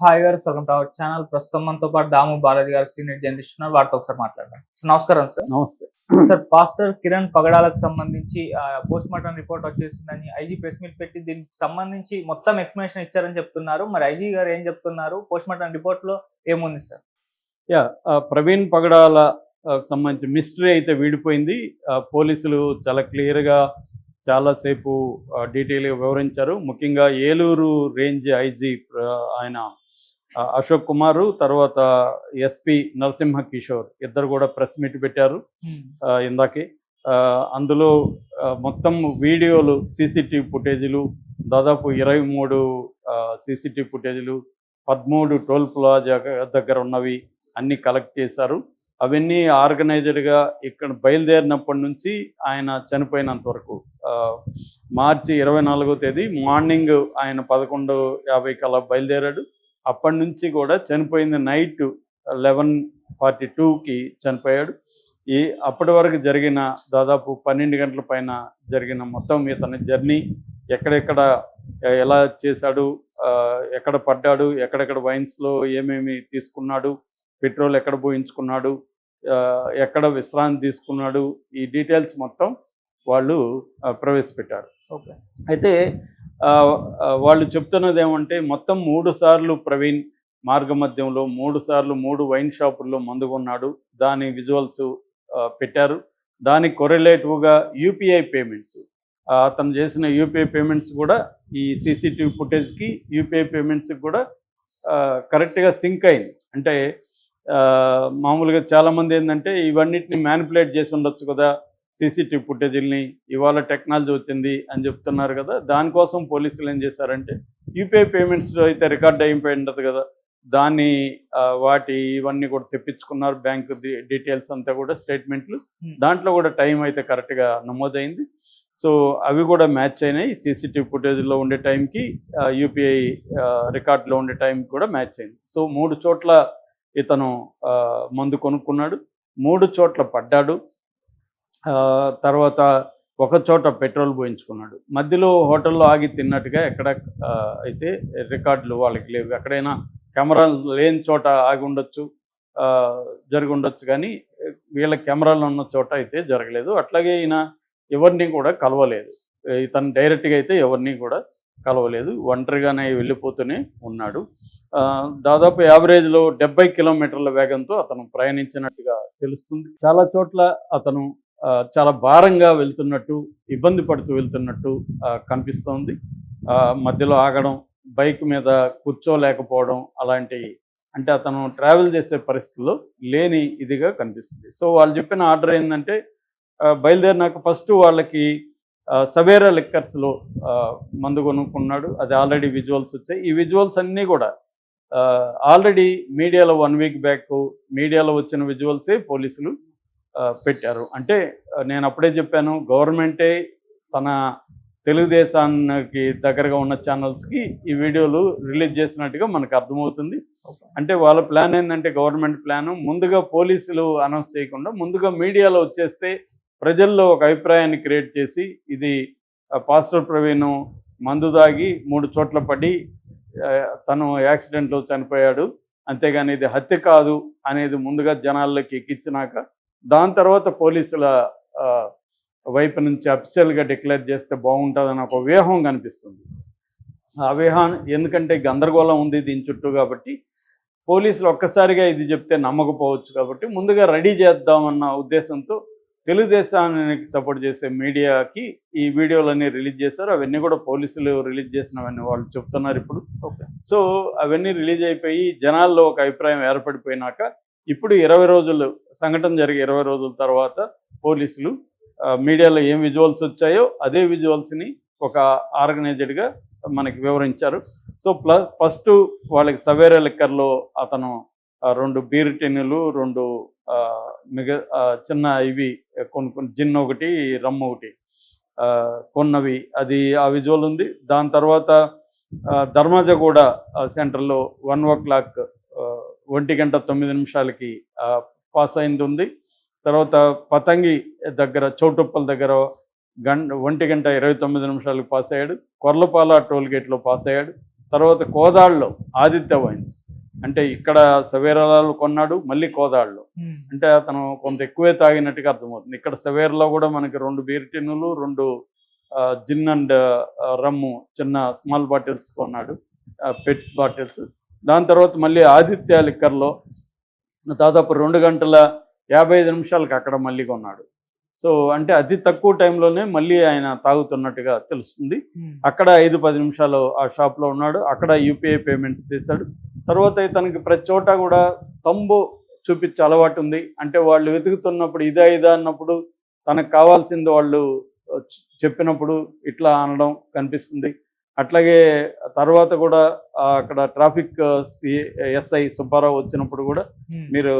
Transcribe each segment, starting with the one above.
Hi గారు welcome to our channel ప్రస్తుతం మనతో పాటు దాము బాలాజీ గారు సీనియర్ జర్నలిస్ట్ ఉన్నారు. వారితో ఒకసారి మాట్లాడదాం. సో నమస్కారం సార్ నమస్తే. సార్ పాస్టర్ కిరణ్ పగడాలకు సంబంధించి పోస్ట్ మార్టం రిపోర్ట్ వచ్చేసిందని ఐజీ ప్రెస్ మీట్ పెట్టి దీనికి సంబంధించి మొత్తం ఎక్స్ప్లెనేషన్ ఇచ్చారని చెప్తున్నారు. మరి ఐజీ గారు ఏం చెప్తున్నారు? పోస్ట్ మార్టం రిపోర్ట్లో ఏముంది సార్ యా ప్రవీణ్ పగడాల సంబంధించి మిస్టరీ అయితే వీడిపోయింది. పోలీసులు చాలా క్లియర్గా చాలాసేపు డీటెయిల్గా వివరించారు. ముఖ్యంగా ఏలూరు రేంజ్ ఐజీ ఆయన అశోక్ కుమారు తర్వాత ఎస్పి నరసింహ కిషోర్ ఇద్దరు కూడా ప్రెస్ మీట్ పెట్టారు. ఆ, ఇందాకే. అందులో మొత్తం వీడియోలు సీసీటీవీ ఫుటేజీలు దాదాపు ఇరవై మూడు సీసీటీవీ ఫుటేజీలు పదమూడు టోల్ ప్లాజా దగ్గర ఉన్నవి అన్నీ కలెక్ట్ చేశారు. అవన్నీ ఆర్గనైజర్గా ఇక్కడ బయలుదేరినప్పటి నుంచి ఆయన చనిపోయినంత వరకు మార్చి ఇరవై నాలుగో తేదీ మార్నింగ్ ఆయన పదకొండు యాభైకి అలా బయలుదేరాడు. అప్పటి నుంచి కూడా చనిపోయింది నైట్ లెవెన్ ఫార్టీ టూకి చనిపోయాడు. ఈ అప్పటి వరకు జరిగిన దాదాపు పన్నెండు గంటల పైన జరిగిన మొత్తం ఇతని జర్నీ ఎక్కడెక్కడ ఎలా చేశాడు ఎక్కడ పడ్డాడు ఎక్కడెక్కడ వైన్స్లో ఏమేమి తీసుకున్నాడు పెట్రోల్ ఎక్కడ పోయించుకున్నాడు ఎక్కడ విశ్రాంతి తీసుకున్నాడు ఈ డీటెయిల్స్ మొత్తం వాళ్ళు ప్రవేశపెట్టారు. ఓకే. అయితే వాళ్ళు చెప్తున్నది ఏమంటే మొత్తం మూడు సార్లు ప్రవీణ్ మార్గమధ్యంలో మూడు సార్లు మూడు వైన్ షాపుల్లో మందు కొన్నాడు. దాని విజువల్స్ పెట్టారు. దానికి కొరిలేటివ్గా యూపీఐ పేమెంట్స్. అతను చేసిన యూపీఐ పేమెంట్స్ కూడా ఈ సీసీటీవీ ఫుటేజ్కి యూపీఐ పేమెంట్స్కి కూడా కరెక్ట్గా సింక్ అయింది. అంటే మామూలుగా చాలామంది ఏంటంటే ఇవన్నిటిని మ్యానిపులేట్ చేసి ఉండొచ్చు కదా సీసీటీవీ ఫుటేజీల్ని ఇవాళ టెక్నాలజీ వచ్చింది అని చెప్తున్నారు కదా దానికోసం పోలీసులు ఏం చేశారంటే యూపీఐ పేమెంట్స్లో అయితే రికార్డ్ అయిపోయి ఉండదు కదా దాన్ని వాటి ఇవన్నీ కూడా తెప్పించుకున్నారు బ్యాంక్ డీటెయిల్స్ అంతా కూడా స్టేట్మెంట్లు. దాంట్లో కూడా టైం అయితే కరెక్ట్గా నమోదైంది. సో అవి కూడా మ్యాచ్ అయినాయి సీసీటీవీ ఫుటేజ్లో ఉండే టైంకి యూపీఐ రికార్డులో ఉండే టైంకి కూడా మ్యాచ్ అయింది. సో మూడు చోట్ల ఇతను మందు కొనుక్కున్నాడు మూడు చోట్ల పడ్డాడు. తర్వాత ఒక చోట పెట్రోల్ పోయించుకున్నాడు. మధ్యలో హోటల్లో ఆగి తిన్నట్టుగా ఎక్కడ అయితే రికార్డులు వాళ్ళకి లేవు. ఎక్కడైనా కెమెరాలు లేని చోట ఆగి ఉండొచ్చు ఆ, జరిగి ఉండొచ్చు కానీ వీళ్ళ కెమెరాలు ఉన్న చోట అయితే జరగలేదు. అట్లాగే ఈయన ఎవరిని కూడా కలవలేదు. ఇతను డైరెక్ట్గా అయితే ఎవరిని కూడా కలవలేదు. ఒంటరిగానే వెళ్ళిపోతూనే ఉన్నాడు. ఆ, దాదాపు యావరేజ్లో డెబ్బై కిలోమీటర్ల వేగంతో అతను ప్రయాణించినట్టుగా తెలుస్తుంది. చాలా చోట్ల అతను చాలా భారంగా వెళ్తున్నట్టు ఇబ్బంది పడుతూ వెళ్తున్నట్టు కనిపిస్తోంది. మధ్యలో ఆగడం బైక్ మీద కూర్చోలేకపోవడం అలాంటి అంటే అతను ట్రావెల్ చేసే పరిస్థితుల్లో లేని ఇదిగా కనిపిస్తుంది. సో వాళ్ళు చెప్పిన ఆర్డర్ ఏంటంటే బయలుదేరినాక ఫస్ట్ వాళ్ళకి సవేరా లిక్కర్స్లో మందు కొనుక్కున్నాడు. అది ఆల్రెడీ విజువల్స్ వచ్చాయి. ఈ విజువల్స్ అన్నీ కూడా ఆల్రెడీ మీడియాలో వన్ వీక్ బ్యాక్ మీడియాలో వచ్చిన విజువల్సే పోలీసులు పెట్టారు. అంటే నేను అప్పుడే చెప్పాను గవర్నమెంటే తన తెలుగుదేశానికి దగ్గరగా ఉన్న ఛానల్స్కి ఈ వీడియోలు రిలీజ్ చేసినట్టుగా మనకు అర్థమవుతుంది. అంటే వాళ్ళ ప్లాన్ ఏంటంటే గవర్నమెంట్ ప్లాన్ ముందుగా పోలీసులు అనౌన్స్ చేయకుండా ముందుగా మీడియాలో వచ్చేస్తే ప్రజల్లో ఒక అభిప్రాయాన్ని క్రియేట్ చేసి ఇది పాస్టర్ ప్రవీణ్ మందు దాగి మూడు చోట్ల పడి తను యాక్సిడెంట్లో చనిపోయాడు. అంతేగాని ఇది హత్య కాదు అనేది ముందుగా జనాల్లోకి ఎక్కించినాక దాని తర్వాత పోలీసుల వైపు నుంచి అఫిషియల్గా డిక్లేర్ చేస్తే బాగుంటుందని ఒక వ్యూహం కనిపిస్తుంది. ఆ వ్యూహం ఎందుకంటే గందరగోళం ఉంది దీని చుట్టూ కాబట్టి పోలీసులు ఒక్కసారిగా ఇది చెప్తే నమ్మకపోవచ్చు కాబట్టి ముందుగా రెడీ చేద్దామన్న ఉద్దేశంతో తెలుగుదేశానికి సపోర్ట్ చేసే మీడియాకి ఈ వీడియోలన్నీ రిలీజ్ చేశారు. అవన్నీ కూడా పోలీసులు రిలీజ్ చేసినవన్నీ వాళ్ళు చెప్తున్నారు ఇప్పుడు. ఓకే. సో అవన్నీ రిలీజ్ అయిపోయి జనాల్లో ఒక అభిప్రాయం ఏర్పడిపోయినాక ఇప్పుడు ఇరవై రోజులు సంఘటన జరిగే ఇరవై రోజుల తర్వాత పోలీసులు మీడియాలో ఏం విజువల్స్ వచ్చాయో అదే విజువల్స్ని ఒక ఆర్గనైజ్డ్గా మనకి వివరించారు. సో ప్లస్ ఫస్ట్ వాళ్ళకి సవేరా లిక్కర్లో అతను రెండు బీర్ టెన్నులు రెండు మిగ చిన్న ఇవి కొనుక్కుని జిన్ ఒకటి రమ్ ఒకటి కొన్నవి. అది ఆ విజువల్ ఉంది. దాని తర్వాత ధర్మాజ ధర్మాజగూడ సెంటర్లో వన్ ఓ క్లాక్ ఒంటి గంట తొమ్మిది నిమిషాలకి పాస్ అయింది ఉంది తర్వాత పతంగి దగ్గర చౌటుప్పల్ దగ్గర గంట ఒంటి గంట ఇరవై తొమ్మిది నిమిషాలకు పాస్ అయ్యాడు. కొర్లపాల టోల్ గేట్లో పాస్ అయ్యాడు. తర్వాత కోదాడులో ఆదిత్య వైన్స్. అంటే ఇక్కడ సవేరాలు కొన్నాడు మళ్ళీ కోదాడులో. ఉమ్, అంటే అతను కొంత ఎక్కువే తాగినట్టుగా అర్థమవుతుంది. ఇక్కడ సవేర్లో కూడా మనకి రెండు బీర్ టిన్నులు రెండు జిన్ అండ్ రమ్ము చిన్న స్మాల్ బాటిల్స్ కొన్నాడు. PET bottles. దాని తర్వాత మళ్ళీ ఆదిత్య లిక్కర్లో దాదాపు రెండు గంటల యాభై ఐదు నిమిషాలకు అక్కడ మళ్ళీ కొన్నాడు. సో అంటే అతి తక్కువ టైంలోనే మళ్ళీ ఆయన తాగుతున్నట్టుగా తెలుస్తుంది. అక్కడ ఐదు పది నిమిషాలు ఆ షాప్లో ఉన్నాడు. అక్కడ యూపీఐ పేమెంట్స్ చేశాడు. తర్వాత ఇతనికి ప్రతి చోట కూడా తంబు చూపించే అలవాటు ఉంది. అంటే వాళ్ళు వెతుకుతున్నప్పుడు ఇదా ఇదా అన్నప్పుడు తనకు కావాల్సింది వాళ్ళు చెప్పినప్పుడు ఇట్లా అనడం కనిపిస్తుంది. అట్లాగే తర్వాత కూడా అక్కడ ట్రాఫిక్ సి ఎస్ఐ సుబ్బారావు వచ్చినప్పుడు కూడా మీరు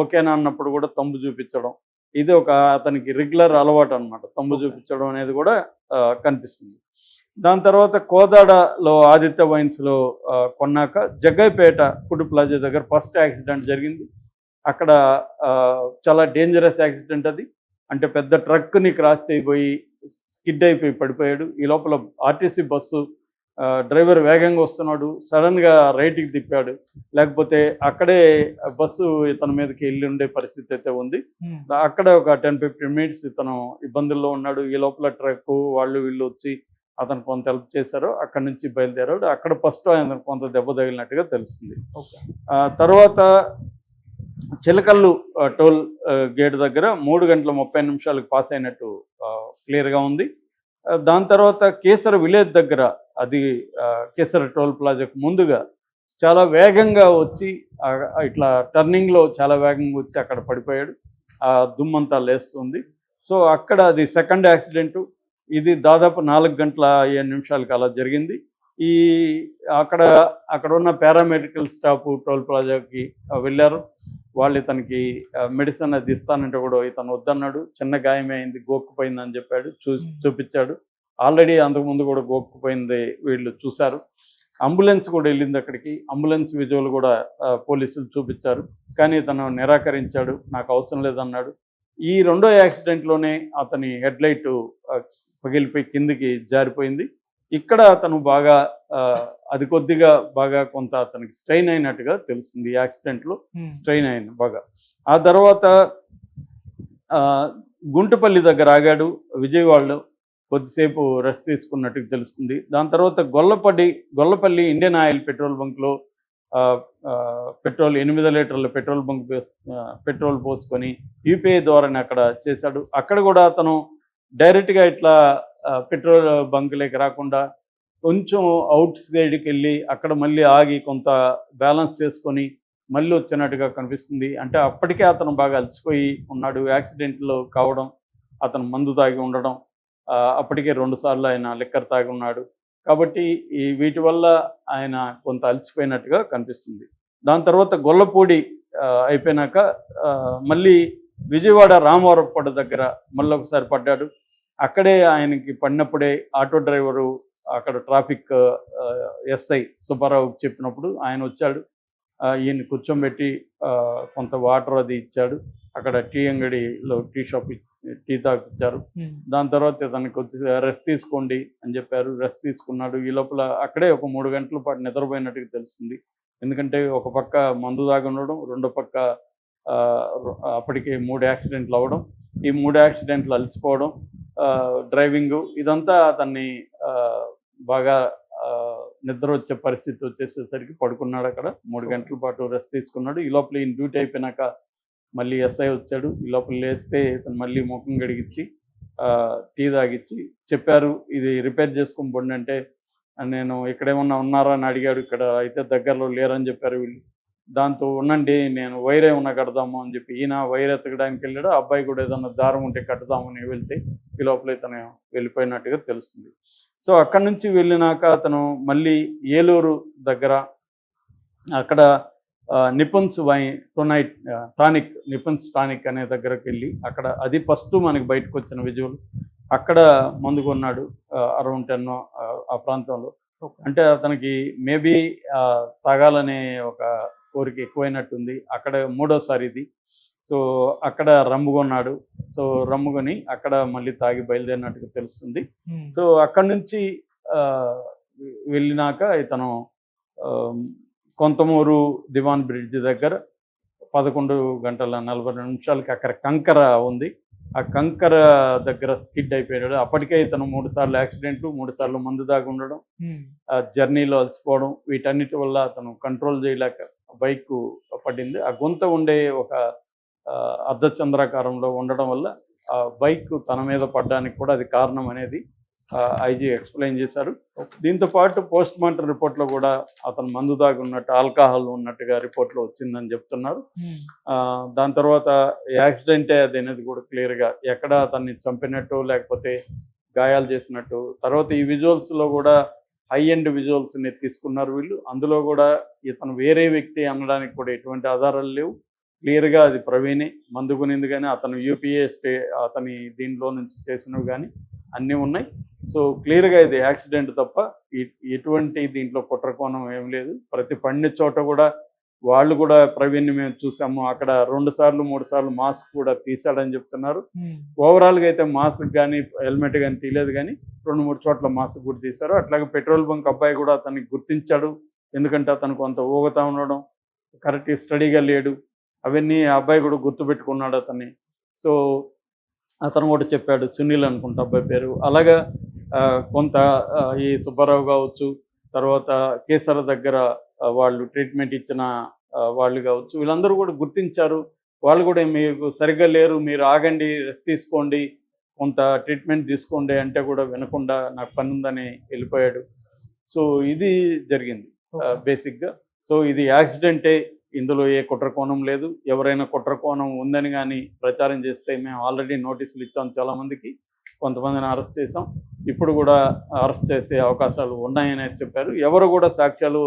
ఓకేనా అన్నప్పుడు కూడా తమ్ము చూపించడం. ఇది ఒక అతనికి రెగ్యులర్ అలవాటు అనమాట తమ్ము. చూపించడం అనేది కూడా కనిపిస్తుంది. దాని తర్వాత కోదాడలో ఆదిత్య వైన్స్లో కొన్నాక జగ్గైపేట ఫుడ్ ప్లాజా దగ్గర ఫస్ట్ యాక్సిడెంట్ జరిగింది. అక్కడ చాలా డేంజరస్ యాక్సిడెంట్ అది. అంటే పెద్ద ట్రక్ని క్రాస్ చేయబోయి స్కిడ్ అయిపోయి పడిపోయాడు. ఈ లోపల ఆర్టీసీ బస్సు డ్రైవర్ వేగంగా వస్తున్నాడు. సడన్గా రైట్కి తిప్పాడు. లేకపోతే అక్కడే బస్సు ఇతని మీదకి వెళ్ళి ఉండే పరిస్థితి అయితే ఉంది. అక్కడ ఒక టెన్ ఫిఫ్టీన్ మినిట్స్ ఇతను ఇబ్బందుల్లో ఉన్నాడు. ఈ లోపల ట్రక్ వాళ్ళు వీళ్ళు వచ్చి అతను కొంత హెల్ప్ చేశారు. అక్కడ నుంచి బయలుదేరాడు. అక్కడ ఫస్ట్ ఆయన కొంత దెబ్బ తగిలినట్టుగా తెలుస్తుంది. తర్వాత చిలకల్లు టోల్ గేట్ దగ్గర మూడు గంటల ముప్పై నిమిషాలకు పాస్ అయినట్టు క్లియర్గా ఉంది. దాని తర్వాత కేసర విలేజ్ దగ్గర అది కేసర టోల్ ప్లాజాకు ముందుగా చాలా వేగంగా వచ్చి ఇట్లా టర్నింగ్లో చాలా వేగంగా వచ్చి అక్కడ పడిపోయాడు. ఆ దుమ్మంతా లేస్తుంది. సో అక్కడ అది సెకండ్ యాక్సిడెంటు. ఇది దాదాపు నాలుగు గంటల ఏడు నిమిషాలకు అలా జరిగింది. ఈ అక్కడ అక్కడ ఉన్న పారామెడికల్ స్టాఫ్ టోల్ ప్లాజాకి వెళ్ళారు. వాళ్ళు ఇతనికి మెడిసిన్ అది ఇస్తానంటే కూడా ఇతను వద్దన్నాడు. చిన్న గాయమే అయింది గోక్కుపోయింది అని చెప్పాడు చూ చూపించాడు. ఆల్రెడీ అంతకుముందు కూడా గోక్కుపోయింది వీళ్ళు చూశారు. అంబులెన్స్ కూడా వెళ్ళింది అక్కడికి. అంబులెన్స్ విజువల్ కూడా పోలీసులు చూపించారు. కానీ తను నిరాకరించాడు నాకు అవసరం లేదన్నాడు. ఈ రెండో యాక్సిడెంట్లోనే అతని హెడ్ లైట్ పగిలిపోయి కిందికి జారిపోయింది. ఇక్కడ అతను బాగా అది కొద్దిగా బాగా కొంత అతనికి స్ట్రెయిన్ అయినట్టుగా తెలుస్తుంది యాక్సిడెంట్లో. స్ట్రెయిన్ అయింది బాగా. ఆ తర్వాత గుంటుపల్లి దగ్గర ఆగాడు. విజయవాడలో కొద్దిసేపు రెస్ట్ తీసుకున్నట్టు తెలుస్తుంది. దాని తర్వాత Gollapalli Gollapalli Indian Oil petrol బంక్లో petrol ఎనిమిది లీటర్ల పెట్రోల్ బంక్ పెట్రోల్ పోసుకొని యూపీఐ ద్వారానే అక్కడ చేశాడు. అక్కడ కూడా అతను డైరెక్ట్గా ఇట్లా పెట్రోల్ బంకులోకి రాకుండా కొంచెం అవుట్ సైడ్కి వెళ్ళి అక్కడ మళ్ళీ ఆగి కొంత బ్యాలెన్స్ చేసుకొని మళ్ళీ వచ్చినట్టుగా కనిపిస్తుంది. అంటే అప్పటికే అతను బాగా అలసిపోయి ఉన్నాడు. యాక్సిడెంట్లు కావడం అతను మందు తాగి ఉండడం అప్పటికే రెండుసార్లు ఆయన లిక్కర్ తాగి ఉన్నాడు. కాబట్టి ఈ వీటి వల్ల ఆయన కొంత అలసిపోయినట్టుగా కనిపిస్తుంది. దాని తర్వాత గొల్లపూడి అయిపోయినాక మళ్ళీ విజయవాడ రామవరపడ దగ్గర మళ్ళీ ఒకసారి పడ్డాడు. అక్కడే ఆయనకి పడినప్పుడే ఆటో డ్రైవరు అక్కడ ట్రాఫిక్ ఎస్ఐ సుబ్బారావుకి చెప్పినప్పుడు ఆయన వచ్చాడు. ఈయన కూర్చోబెట్టి కొంత వాటర్ అది ఇచ్చాడు. అక్కడ టీ అంగడిలో టీ షాప్ టీ తాగిచ్చారు. దాని తర్వాత ఇతనికి వచ్చి రెస్ట్ తీసుకోండి అని చెప్పారు. రెస్ట్ తీసుకున్నాడు. ఈ లోపల అక్కడే ఒక మూడు గంటల పాటు నిద్రపోయినట్టుగా తెలిసింది. ఎందుకంటే ఒక పక్క మందు దాగి ఉండడం రెండో పక్క అప్పటికే మూడు యాక్సిడెంట్లు అవ్వడం ఈ మూడు యాక్సిడెంట్లు అలసిపోవడం డ్రైవింగ్ ఇదంతా అతన్ని బాగా నిద్ర వచ్చే పరిస్థితి వచ్చేసేసరికి పడుకున్నాడు అక్కడ. మూడు గంటల పాటు రెస్ట్ తీసుకున్నాడు. ఈ లోపల ఈయన డ్యూటీ అయిపోయినాక మళ్ళీ ఎస్ఐ వచ్చాడు. ఈ లోపల లేస్తే ఇతను మళ్ళీ ముఖం గడిగించి ఆ, టీ తాగిచ్చి చెప్పారు ఇది రిపేర్ చేసుకుని పోండి అంటే నేను ఇక్కడేమన్నా ఉన్నారా? అని అడిగాడు. ఇక్కడ అయితే దగ్గరలో లేరని చెప్పారు వీళ్ళు. దాంతో ఉండండి నేను వైర్ ఏమన్నా కడదాము అని చెప్పి ఈయన వైర్ ఎత్తకడానికి వెళ్ళాడు. అబ్బాయి కూడా ఏదన్నా దారం ఉంటే కట్టుదామని వెళ్తే ఈ లోపల ఇతను వెళ్ళిపోయినట్టుగా తెలుస్తుంది. సో అక్కడి నుంచి వెళ్ళినాక అతను మళ్ళీ ఏలూరు దగ్గర అక్కడ నిపున్స్ వై టొనైట్ టానిక్ నిపున్స్ టానిక్ అనే దగ్గరకు వెళ్ళి అక్కడ అది ఫస్ట్ మనకి బయటకు వచ్చిన విజువల్. అక్కడ మందు కొన్నాడు అరౌండ్ టెన్ ఆ ప్రాంతంలో. అంటే అతనికి మేబీ తాగాలనే ఒక కోరిక ఎక్కువైనట్టుంది. అక్కడ మూడోసారి ఇది. సో అక్కడ రమ్ము కొన్నాడు సో రమ్ము కొని అక్కడ మళ్ళీ తాగి బయలుదేరినట్టుగా తెలుస్తుంది. సో అక్కడి నుంచి వెళ్ళినాక ఇతను కొంతమూరు దివాన్ బ్రిడ్జ్ దగ్గర పదకొండు గంటల నలభై నిమిషాలకి అక్కడ కంకర ఉంది. ఆ కంకర దగ్గర స్కిడ్ అయిపోయాడు. అప్పటికే ఇతను మూడు సార్లు యాక్సిడెంట్ మూడు సార్లు మందు దాగి ఉండడం ఆ జర్నీలో అలసిపోవడం వీటన్నిటి వల్ల అతను కంట్రోల్ చేయలేక బైక్ పడింది ఆ గుంత ఉండే ఒక అర్ధచంద్రాకారంలో ఉండడం వల్ల ఆ బైక్ తన మీద పడడానికి కూడా అది కారణం అనేది ఐజీ ఎక్స్ప్లెయిన్ చేశారు. దీంతో పాటు పోస్ట్ మార్టం రిపోర్ట్లో కూడా అతను మందు దాగి ఉన్నట్టు ఆల్కహాల్ ఉన్నట్టుగా రిపోర్ట్లో వచ్చిందని చెప్తున్నారు. ఆ, దాని తర్వాత యాక్సిడెంటే అది అనేది కూడా క్లియర్గా ఎక్కడ అతన్ని చంపినట్టు లేకపోతే గాయాలు చేసినట్టు తర్వాత ఈ విజువల్స్లో కూడా హై ఎండ్ విజువల్స్ని తీసుకున్నారు వీళ్ళు. అందులో కూడా ఇతను వేరే వ్యక్తి అనడానికి కూడా ఎటువంటి ఆధారాలు లేవు. క్లియర్గా అది ప్రవీణే. మందు కానీ అతను యూపీఏ స్టే అతని దీనిలో నుంచి చేసినవి కానీ అన్నీ ఉన్నాయి. సో క్లియర్గా ఇది యాక్సిడెంట్ తప్ప ఎటువంటి దీంట్లో కుట్రకోణం ఏం లేదు. ప్రతి పండిన చోట కూడా వాళ్ళు కూడా ప్రవీణ్ని మేము చూసాము. అక్కడ రెండు సార్లు మూడు సార్లు మాస్క్ కూడా తీశాడని చెప్తున్నారు. ఓవరాల్గా అయితే మాస్క్ కానీ హెల్మెట్ కానీ తీయలేదు కానీ రెండు మూడు చోట్ల మాస్క్ కూడా తీశారు. అట్లాగే పెట్రోల్ బంక్ అబ్బాయి కూడా అతన్ని గుర్తించాడు. ఎందుకంటే అతను కొంత ఊగుతా ఉండడం కరెక్ట్ స్టడీగా లేడు. అవన్నీ ఆ అబ్బాయి కూడా గుర్తుపెట్టుకున్నాడు అతన్ని. సో అతను కూడా చెప్పాడు సునీల్ అనుకుంటా అబ్బాయి పేరు. అలాగా కొంత ఈ సుబ్బారావు కావచ్చు తర్వాత కేసర దగ్గర వాళ్ళు ట్రీట్మెంట్ ఇచ్చిన వాళ్ళు కావచ్చు వీళ్ళందరూ కూడా గుర్తించారు. వాళ్ళు కూడా మీకు సరిగ్గా లేరు మీరు ఆగండి రెస్ట్ తీసుకోండి కొంత ట్రీట్మెంట్ తీసుకోండి అంటే కూడా వినకుండా నాకు పని ఉందని వెళ్ళిపోయాడు. సో ఇది జరిగింది బేసిక్గా. సో ఇది యాక్సిడెంటే ఇందులో ఏ కుట్ర కోణం లేదు. ఎవరైనా కుట్ర కోణం ఉందని కానీ ప్రచారం చేస్తే మేము ఆల్రెడీ నోటీసులు ఇచ్చాం చాలామందికి కొంతమందిని అరెస్ట్ చేసాం ఇప్పుడు కూడా అరెస్ట్ చేసే అవకాశాలు ఉన్నాయని చెప్పారు. ఎవరు కూడా సాక్ష్యాలు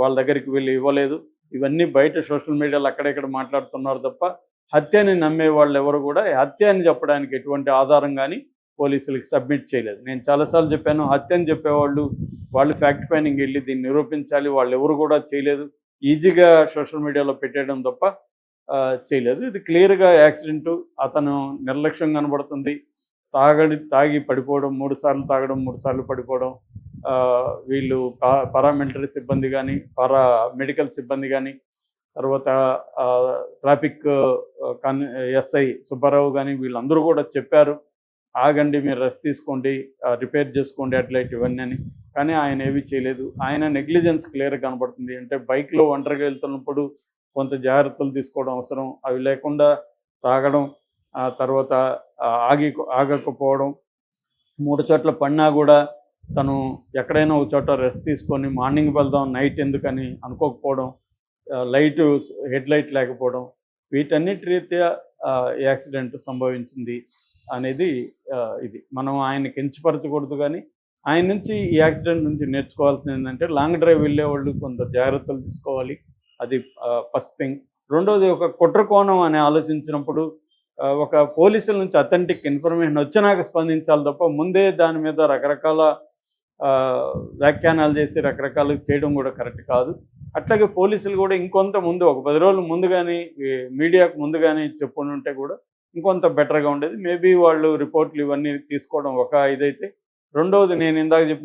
వాళ్ళ దగ్గరికి వెళ్ళి ఇవ్వలేదు. ఇవన్నీ బయట సోషల్ మీడియాలో అక్కడెక్కడ మాట్లాడుతున్నారు తప్ప హత్యని నమ్మే వాళ్ళు ఎవరు కూడా హత్య అని చెప్పడానికి ఎటువంటి ఆధారం కానీ పోలీసులకి సబ్మిట్ చేయలేదు. నేను చాలాసార్లు చెప్పాను హత్య అని చెప్పేవాళ్ళు వాళ్ళు ఫ్యాక్ట్ ఫైనింగ్ వెళ్ళి దీన్ని నిరూపించాలి వాళ్ళు ఎవరు కూడా చేయలేదు. ఈజీగా సోషల్ మీడియాలో పెట్టేయడం తప్ప చేయలేదు. ఇది క్లియర్గా యాక్సిడెంటు అతను నిర్లక్ష్యం కనబడుతుంది. తాగడి తాగి పడిపోవడం మూడు సార్లు తాగడం మూడు సార్లు పడిపోవడం వీళ్ళు పారామిలిటరీ సిబ్బంది కానీ పారా మెడికల్ సిబ్బంది కానీ తర్వాత ట్రాఫిక్ కన్ కాన్ ఎస్ఐ సుబ్బారావు కానీ వీళ్ళందరూ కూడా చెప్పారు ఆగండి మీరు రెస్ట్ తీసుకోండి రిపేర్ చేసుకోండి అట్లాంటి ఇవన్నీ అని. కానీ ఆయన ఏమీ చేయలేదు. ఆయన నెగ్లిజెన్స్ క్లియర్ కనబడుతుంది. అంటే బైక్లో ఒంటరిగా వెళ్తున్నప్పుడు కొంత జాగ్రత్తలు తీసుకోవడం అవసరం అవి లేకుండా తాగడం తర్వాత ఆగి ఆగకపోవడం మూడు చోట్ల పడినా కూడా తను ఎక్కడైనా ఒక చోట రెస్ట్ తీసుకొని మార్నింగ్ వెళ్దాం నైట్ ఎందుకని అనుకోకపోవడం లైట్ హెడ్ లైట్ లేకపోవడం వీటన్నిటి రీత్యా యాక్సిడెంట్ సంభవించింది అనేది ఇది. మనం ఆయన కించపరచకూడదు కానీ ఆయన నుంచి ఈ యాక్సిడెంట్ నుంచి నేర్చుకోవాల్సింది ఏంటంటే లాంగ్ డ్రైవ్ వెళ్ళే వాళ్ళు కొంత జాగ్రత్తలు తీసుకోవాలి. అది ఫస్ట్ థింగ్ రెండోది ఒక కుట్ర కోణం అని ఆలోచించినప్పుడు ఒక పోలీసుల నుంచి అథెంటిక్ ఇన్ఫర్మేషన్ వచ్చినాక స్పందించాలి తప్ప ముందే దాని మీద రకరకాల వ్యాఖ్యానాలు చేసి రకరకాలు చేయడం కూడా కరెక్ట్ కాదు. అట్లాగే పోలీసులు కూడా ఇంకొంత ముందు ఒక పది రోజులు ముందుగానే మీడియాకు ముందుగానే కానీ ఉంటే కూడా ఇంకొంత బెటర్గా ఉండేది. మేబీ వాళ్ళు రిపోర్ట్లు ఇవన్నీ తీసుకోవడం ఒక ఇదైతే. రెండవది నేను ఇందాక చెప్పిన